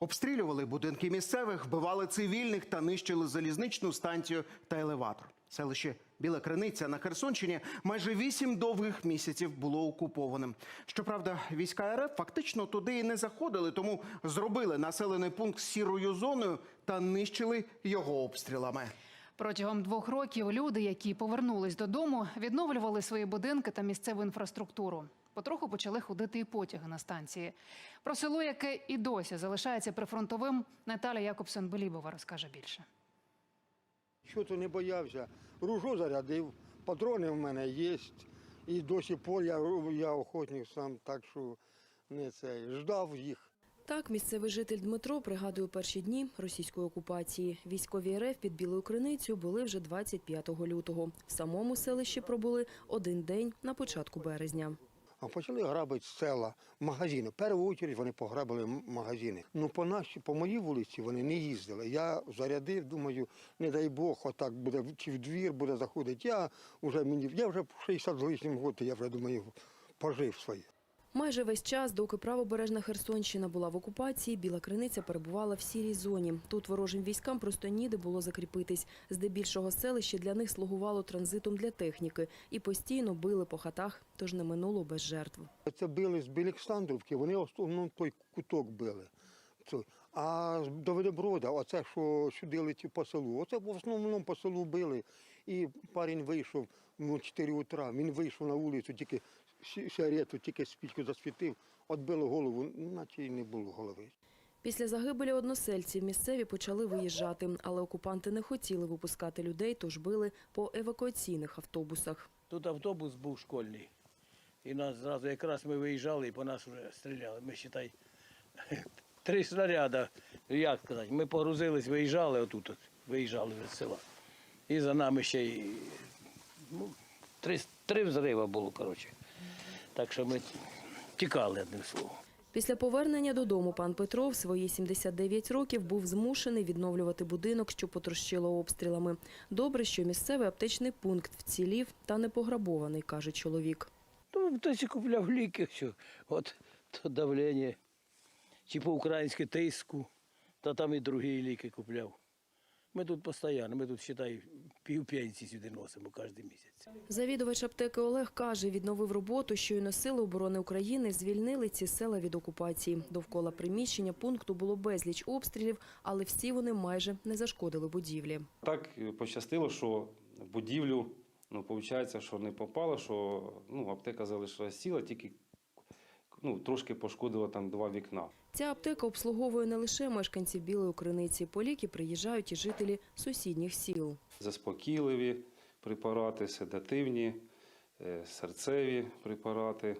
Обстрілювали будинки місцевих, вбивали цивільних та нищили залізничну станцію та елеватор. Селище Біла Криниця на Херсонщині майже вісім довгих місяців було окупованим. Щоправда, війська РФ фактично туди і не заходили, тому зробили населений пункт сірою зоною та нищили його обстрілами. Протягом двох років люди, які повернулись додому, відновлювали свої будинки та місцеву інфраструктуру. Потроху почали ходити і потяги на станції. Про село, яке і досі залишається прифронтовим, Наталя Якобсон Белібова розкаже більше. Що то не боявся. Ружо зарядив, патрони в мене є. І до сих пор я, я охотник сам, так що не цей, ждав їх. Так, місцевий житель Дмитро пригадує перші дні російської окупації. Військові РФ під Білою Криницею були вже 25 лютого. В самому селищі пробули один день на початку березня. Почали грабити села, магазини. Першу чергу вони пограбили магазини. Ну, по нашій, по моїй вулиці вони не їздили. Я зарядив, думаю, не дай Бог, отак буде, чи в двір буде заходити. Я вже мені, я вже 60 з лишнім років, я вже думаю, пожив своє. Майже весь час, доки правобережна Херсонщина була в окупації, Біла Криниця перебувала в сірій зоні. Тут ворожим військам просто ніде було закріпитись. Здебільшого селище для них слугувало транзитом для техніки і постійно били по хатах, тож не минуло без жертв. Це били з Білександрівки, вони в основному той куток били. А з Давидоброда, оце, що сюди летів по селу, оце в основному по селу били. І парень вийшов ну, 4 утра, він вийшов на вулицю, тільки сигарету, тільки спічку засвітив, отбило голову, наче й не було голови. Після загибелі односельців місцеві почали виїжджати, але окупанти не хотіли випускати людей, тож били по евакуаційних автобусах. Тут автобус був школьний. І нас зразу якраз ми виїжджали і по нас вже стріляли. Ми считай, три снаряди, як сказати, ми погрузились, виїжджали отут, виїжджали від села. І за нами ще й ну, три, три взриви було, коротше. Так що ми тікали одним словом. Після повернення додому пан Петро в свої 79 років був змушений відновлювати будинок, що потрощило обстрілами. Добре, що місцевий аптечний пункт вцілів та не пограбований, каже чоловік. Ну, хтось купляв ліки, що от то давлення, чи по-українськи тиску, та там і другі ліки купляв. Ми тут постійно, ми тут, вважай, пів пенсії сюди носимо кожен місяць. Завідувач аптеки Олег каже, відновив роботу, щойно сили оборони України звільнили ці села від окупації. Довкола приміщення пункту було безліч обстрілів, але всі вони майже не зашкодили будівлі. Так пощастило, що будівлю, ну, виходить, що не попало, що ну, аптека залишилась ціла, тільки ну, трошки пошкодила там два вікна. Ця аптека обслуговує не лише мешканців Білої Криниці. По ліки приїжджають і жителі сусідніх сіл. Заспокійливі препарати, седативні, е, серцеві препарати.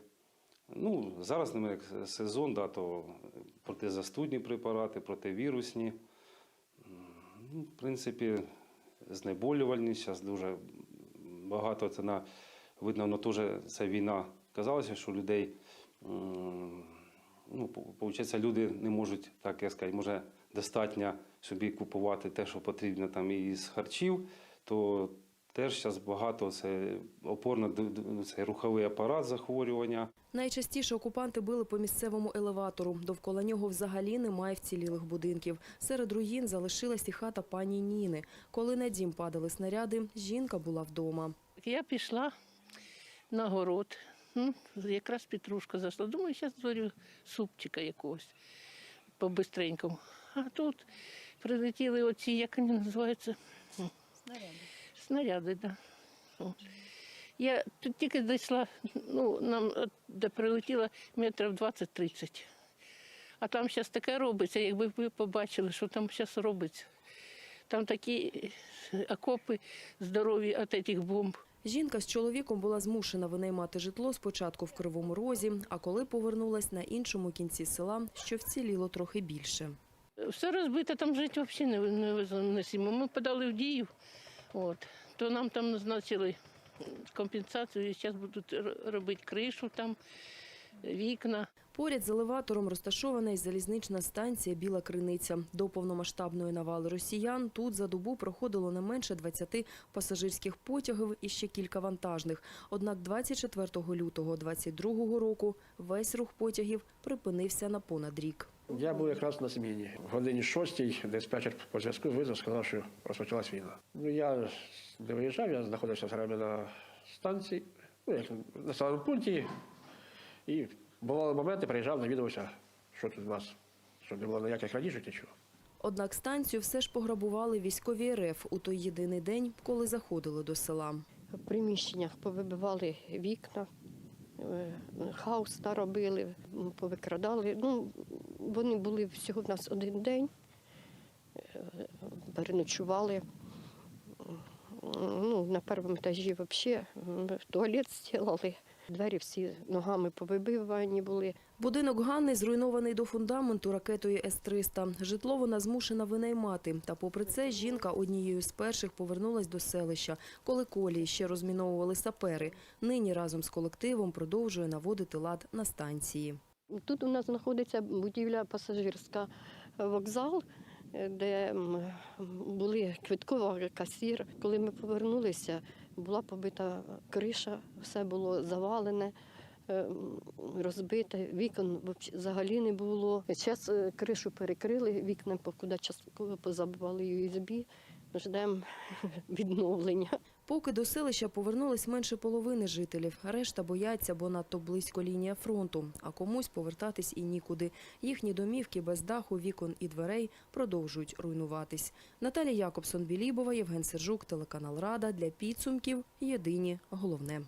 Ну, зараз, як сезон, да, то протизастудні препарати, противірусні. Ну, в принципі, знеболювальні. Зараз дуже багато це на видно, воно теж це війна. Казалося, що людей, ну, виходить, люди не можуть, так я сказати, може достатньо собі купувати те, що потрібно там із харчів, то теж зараз багато це опорно це руховий апарат захворювання. Найчастіше окупанти били по місцевому елеватору. Довкола нього взагалі немає вцілілих будинків. Серед руїн залишилась і хата пані Ніни. Коли на дім падали снаряди, жінка була вдома. Я пішла на город. Ну, якраз петрушка зайшла. Думаю, зараз зварю супчика якогось по-бистренькому. А тут прилетіли оці, як вони називаються? Снаряди. Снаряди, так. Да. Я тут тільки дійшла, ну, нам де прилетіла метрів 20-30. А там зараз таке робиться, якби ви побачили, що там зараз робиться. Там такі окопи здорові від цих бомб. Жінка з чоловіком була змушена винаймати житло спочатку в Кривому Розі, а коли повернулась на іншому кінці села, що вціліло трохи більше. Все розбите, там жити взагалі не, не. Ми подали в дію, от, то нам там назначили компенсацію, і зараз будуть робити кришу, там, вікна. Поряд з елеватором розташована й залізнична станція Біла Криниця. До повномасштабної навали росіян тут за добу проходило не менше 20 пасажирських потягів і ще кілька вантажних. Однак 24 лютого 22 року весь рух потягів припинився на понад рік. Я був якраз на зміні. В годині шостій диспетчер по зв'язку визвав, сказав, що розпочалась війна. Ну, я не виїжджав, я знаходився все на станції, ну, як на пункті. І бували моменти, приїжджав, навідувався, що тут у нас, щоб не було ніяких радіжок, нічого. Однак станцію все ж пограбували військові РФ у той єдиний день, коли заходили до села. В приміщеннях повибивали вікна, е, хаос наробили, повикрадали. Ну, вони були всього в нас один день, е, переночували. Ну, на першому етажі взагалі туалет зробили, двері всі ногами повибивані були. Будинок Ганни зруйнований до фундаменту ракетою С-300. Житло вона змушена винаймати. Та попри це жінка однією з перших повернулась до селища, коли колії ще розміновували сапери. Нині разом з колективом продовжує наводити лад на станції. Тут у нас знаходиться будівля пасажирська вокзал, е, де були квиткова касір. Коли ми повернулися, була побита криша, все було завалене. е, Розбите, вікон взагалі не було. Зараз кришу перекрили, вікна покуди частково позабивали USB. Ждемо відновлення. Поки до селища повернулись менше половини жителів. Решта бояться, бо надто близько лінія фронту. А комусь повертатись і нікуди. Їхні домівки без даху, вікон і дверей продовжують руйнуватись. Наталія Якобсон-Білібова, Євген Сержук, телеканал Рада. Для підсумків єдині головне.